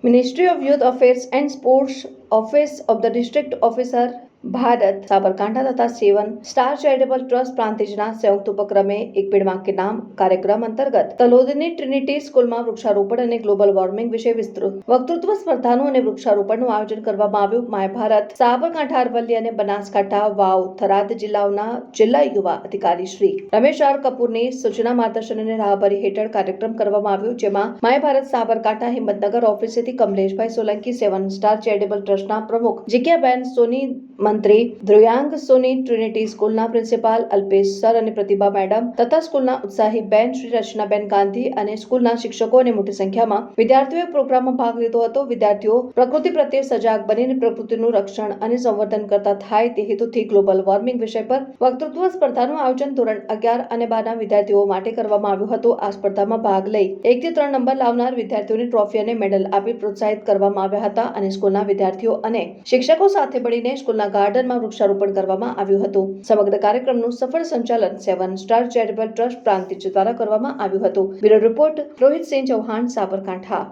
Ministry of Youth Affairs and Sports Office of the District Officer Bharat Sabarkantha તથા seven star charitable trust પ્રાંતિજના સંયુક્ત ઉપક્રમે એક પેડમાં કે નામ કાર્યક્રમ અંતર્ગત તલોદની ટ્રિનિટી સ્કૂલમાં વૃક્ષારોપણ અને ગ્લોબલ વોર્મિંગ વિશે વિસ્તૃત વક્તૃત્વ સ્પર્ધાનું અને વૃક્ષારોપણનું આયોજન કરવામાં આવ્યું માય ભારત સાબરકાંઠા અરવલ્લી અને બનાસકાંઠા વાવ થરાદ જિલ્લાઓના જિલ્લા યુવા અધિકારી શ્રી રમેશ આર કપૂરની સૂચના માર્ગદર્શન અને રાહબરી હેઠળ કાર્યક્રમ કરવામાં આવ્યો જેમાં my Bharat Sabarkantha Himmatnagar ઓફિસેથી Kamleshbhai Solanki seven star charitable ટ્રસ્ટના પ્રમુખ જીજ્ઞાબેન સોની મંત્રી ધ્રુયાંગ સોની ટ્રિનિટી સ્કૂલના પ્રિન્સિપાલ અલ્પેશ સર અને પ્રતિભા મેડમ તથા સ્કૂલના ઉત્સાહી બેન શ્રી રચનાબેન ગાંધી અને સ્કૂલના શિક્ષકો અને મોટી સંખ્યામાં વિદ્યાર્થીઓએ પ્રોગ્રામમાં ભાગ લીધો હતો. વિદ્યાર્થીઓ પ્રકૃતિ પ્રત્યે સજાગ બનીને પ્રકૃતિનું રક્ષણ અને સંવર્ધન કરતા થાય તે હેતુથી ગ્લોબલ વોર્મિંગ વિષય પર વક્તૃત્વ સ્પર્ધાનું આયોજન ધોરણ અગિયાર અને બારના વિદ્યાર્થીઓ માટે કરવામાં આવ્યું હતું. આ સ્પર્ધામાં ભાગ લઈ એકથી ત્રણ નંબર લાવનાર વિદ્યાર્થીઓને ટ્રોફી અને મેડલ આપી પ્રોત્સાહિત કરવામાં આવ્યા હતા અને સ્કૂલના વિદ્યાર્થીઓ અને શિક્ષકો સાથે મળીને સ્કૂલના ગાર્ડનમાં વૃક્ષારોપણ કરવામાં આવ્યું હતું. સમગ્ર કાર્યક્રમનું સફળ સંચાલન seven star charitable trust Prantij દ્વારા કરવામાં આવ્યું હતું. Bureau report Rohitsinh Chauhan, Sabarkantha.